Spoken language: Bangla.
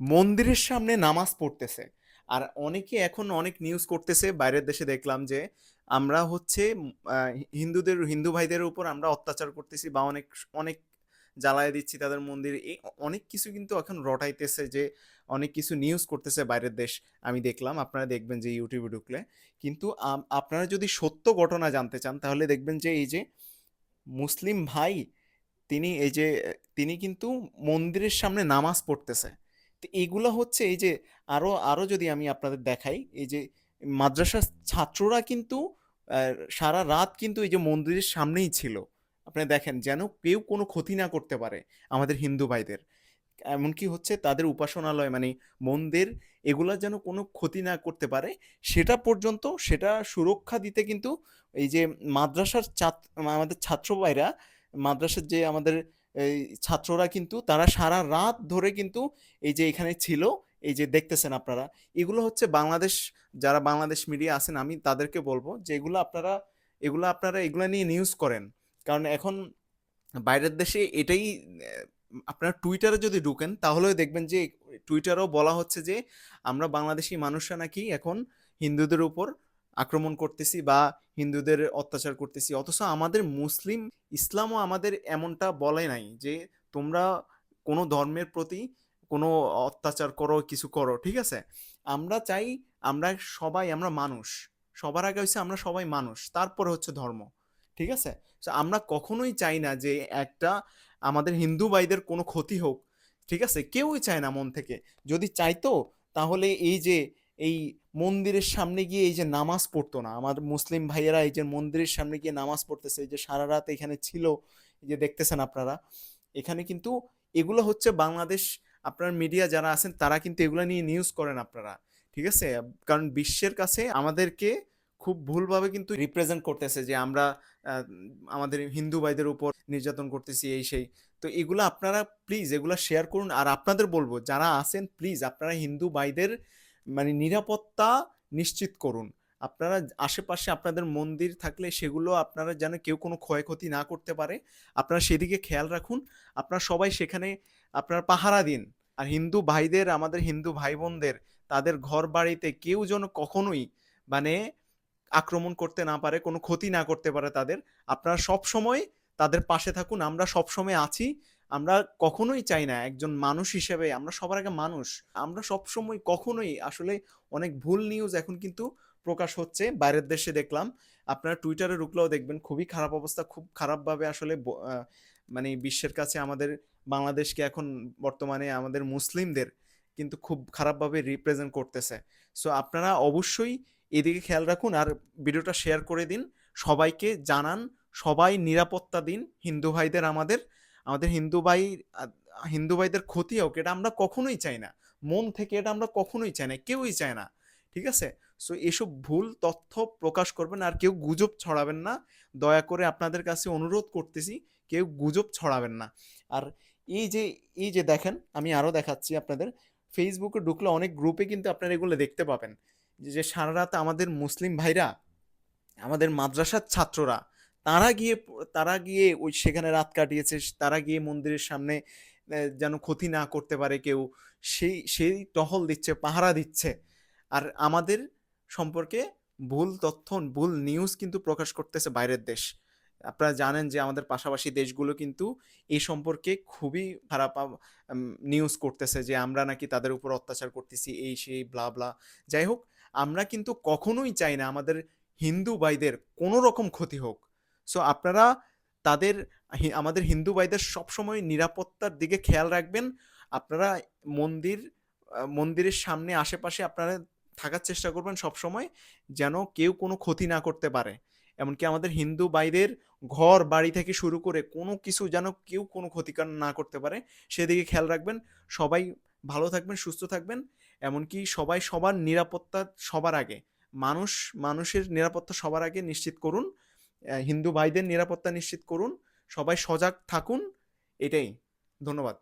মন্দিরের সামনে নামাজ পড়তেছে। আর অনেকে এখন অনেক নিউজ করতেছে, বাইরের দেশে দেখলাম যে আমরা হচ্ছে হিন্দুদের, হিন্দু ভাইদের উপর আমরা অত্যাচার করতেছি বা অনেক অনেক জ্বালায় দিচ্ছি তাদের মন্দির। এই অনেক কিছু কিন্তু এখন রটাইতেছে যে অনেক কিছু নিউজ করতেছে বাইরের দেশ। আমি দেখলাম, আপনারা দেখবেন যে ইউটিউবে ঢুকলে। কিন্তু আপনারা যদি সত্য ঘটনা জানতে চান, তাহলে দেখবেন যে এই যে মুসলিম ভাই, তিনি এই যে, তিনি কিন্তু মন্দিরের সামনে নামাজ পড়তেছে। তো এইগুলো হচ্ছে এই যে আরও আরও যদি আমি আপনাদের দেখাই, এই যে মাদ্রাসার ছাত্ররা কিন্তু সারা রাত কিন্তু এই যে মন্দিরের সামনেই ছিল। আপনি দেখেন যেন কেউ কোনো ক্ষতি না করতে পারে আমাদের হিন্দু ভাইদের। এমনকি হচ্ছে তাদের উপাসনালয় মানে মন্দির, এগুলা যেন কোনো ক্ষতি না করতে পারে, সেটা পর্যন্ত, সেটা সুরক্ষা দিতে কিন্তু এই যে মাদ্রাসার ছাত্র আমাদের ছাত্র ভাইরা, মাদ্রাসার যে আমাদের এই ছাত্ররা কিন্তু তারা সারা রাত ধরে কিন্তু এই যে এখানে ছিল, এই যে দেখতেছেন আপনারা, এগুলো হচ্ছে বাংলাদেশ, যারা বাংলাদেশ মিডিয়া আছেন আমি তাদেরকে বলব যে এগুলো আপনারা এগুলো আপনারা এগুলো নিয়ে নিউজ করেন। কারণ এখন বাইরের দেশে এটাই, আপনার টুইটারে যদি ঢুকেন তাহলেও দেখবেন যে টুইটারেও বলা হচ্ছে যে আমরা বাংলাদেশি মানুষরা নাকি এখন হিন্দুদের উপর আক্রমণ করতেছি বা হিন্দুদের অত্যাচার করতেছি। অথচ আমাদের মুসলিম ইসলামও আমাদের এমনটা বলে নাই যে, তোমরা কোনো ধর্মের প্রতি কোনো অত্যাচার করো, কিছু করো, ঠিক আছে? আমরা চাই আমরা সবাই, আমরা মানুষ। সবার আগে হচ্ছে আমরা সবাই মানুষ, তারপরে হচ্ছে ধর্ম, ঠিক আছে? আমরা কখনোই চাই না যে একটা আমাদের হিন্দু ভাইদের কোনো ক্ষতি হোক, ঠিক আছে? কেউই চায় না মন থেকে। যদি চাইতো, তাহলে এই যে এই মন্দিরের সামনে গিয়ে এই যে নামাজ পড়তো না। আমার মুসলিম ভাইয়েরা এই যে মন্দিরের সামনে গিয়ে নামাজ পড়তেছে, এই যে সারা রাত এখানে ছিল, এই যে দেখতেছেন আপনারা, এখানে কিন্তু এগুলো হচ্ছে বাংলাদেশ, আপনার মিডিয়া যারা আছেন তারা কিন্তু এগুলো নিয়ে নিউজ করেন আপনারা, ঠিক আছে? কারণ বিশ্বের কাছে আমাদেরকে খুব ভুলভাবে কিন্তু রিপ্রেজেন্ট করতেছে যে আমরা আমাদের হিন্দু ভাইদের উপর নির্যাতন করতেছি, এই সেই। তো এগুলো আপনারা প্লিজ এগুলো শেয়ার করুন। আর আপনাদের বলব, যারা আছেন প্লিজ আপনারা হিন্দু ভাইদের মানে নিরাপত্তা নিশ্চিত করুন। আপনারা আশেপাশে আপনাদের মন্দির থাকলে সেগুলো আপনারা যেন কেউ কোনো ক্ষয়ক্ষতি না করতে পারে। আপনারা সেদিকে খেয়াল রাখুন। আপনারা সবাই সেখানে আপনার পাহারা দিন। আর হিন্দু ভাইদের, আমাদের হিন্দু ভাই বোনদের তাদের ঘর বাড়িতে কেউ যেন কখনোই মানে আক্রমণ করতে না পারে, কোনো ক্ষতি না করতে পারে তাদের। আপনারা সব সময় তাদের পাশে থাকুন। আমরা সব সময় আছি। আমরা কখনোই চাই না একজন মানুষ হিসেবে, আমরা সবার আগে মানুষ। আমরা সব সময় কখনোই আসলে অনেক ভুল নিউজ এখন কিন্তু প্রকাশ হচ্ছে। বাইরের দেশে দেখলাম, আপনারা টুইটারে ঢুকলেও দেখবেন, খুবই খারাপ অবস্থা, খুব খারাপভাবে আসলে মানে বিশ্বের কাছে আমাদের, বাংলাদেশকে এখন বর্তমানে আমাদের মুসলিমদের কিন্তু খুব খারাপভাবে রিপ্রেজেন্ট করতেছে। সো আপনারা অবশ্যই এদিকে খেয়াল রাখুন আর ভিডিওটা শেয়ার করে দিন। সবাইকে জানান, সবাই নিরাপত্তা দিন, হিন্দু ভাইদের আমাদের। আমাদের হিন্দু ভাই হিন্দু ভাইদের ক্ষতি হোক, এটা আমরা কখনোই চাই না। মন থেকে এটা আমরা কখনোই চাই না, কেউই চায় না, ঠিক আছে? সো এসব ভুল তথ্য প্রকাশ করবেন আর কেউ গুজব ছড়াবেন না। দয়া করে আপনাদের কাছে অনুরোধ করতেছি, কেউ গুজব ছড়াবেন না। আর এই যে এই যে দেখেন, আমি আরও দেখাচ্ছি আপনাদের ফেসবুকে ঢুকলে অনেক গ্রুপে কিন্তু আপনারা এগুলো দেখতে পাবেন। যে সারা রাত আমাদের মুসলিম ভাইরা, আমাদের মাদ্রাসার ছাত্ররা তারা গিয়ে তারা গিয়ে ওই সেখানে রাত কাটিয়েছে তারা গিয়ে মন্দিরের সামনে যেন ক্ষতি না করতে পারে কেউ, সেই সেই টহল দিচ্ছে, পাহারা দিচ্ছে। আর আমাদের সম্পর্কে ভুল তথ্য, ভুল নিউজ কিন্তু প্রকাশ করতেছে বাইরের দেশ। আপনারা জানেন যে আমাদের পাশাপাশি দেশগুলো কিন্তু এই সম্পর্কে খুবই খারাপ নিউজ করতেছে যে আমরা নাকি তাদের উপর অত্যাচার করতেছি, এই, সেই ব্লা ব্লা যাই হোক, আমরা কিন্তু কখনোই চাই না আমাদের হিন্দু ভাইদের কোনো রকম ক্ষতি হোক। সো আপনারা তাদের আমাদের হিন্দু ভাইদের সবসময় নিরাপত্তার দিকে খেয়াল রাখবেন। আপনারা মন্দির মন্দিরের সামনে, আশেপাশে আপনারা থাকার চেষ্টা করবেন সবসময়, যেন কেউ কোনো ক্ষতি না করতে পারে। এমনকি আমাদের হিন্দু ভাইদের ঘর, বাড়ি থেকে শুরু করে কোনো কিছু যেন কেউ কোনো ক্ষতিকার না করতে পারে, সেদিকে খেয়াল রাখবেন। সবাই ভালো থাকবেন, সুস্থ থাকবেন। এমনকি সবাই সবার নিরাপত্তা সবার আগে। মানুষ, মানুষের নিরাপত্তা সবার আগে নিশ্চিত করুন। হিন্দু ভাইদের নিরাপত্তা নিশ্চিত করুন সবাই সজাগ থাকুন এটাই। ধন্যবাদ।